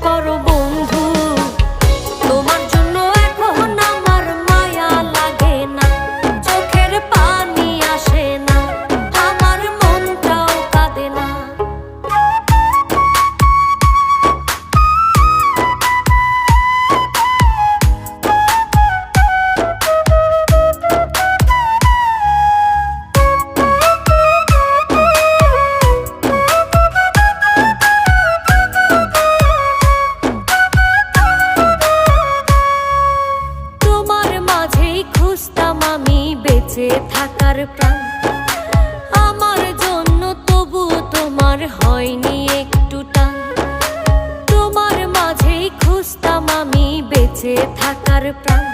করো বন্ধু। থাকার প্রাণ। আমার জন্য তবু তোমার হয়নি একটু টান। তোমার মাঝেই খুঁজতাম আমি বেঁচে থাকার প্রাণ।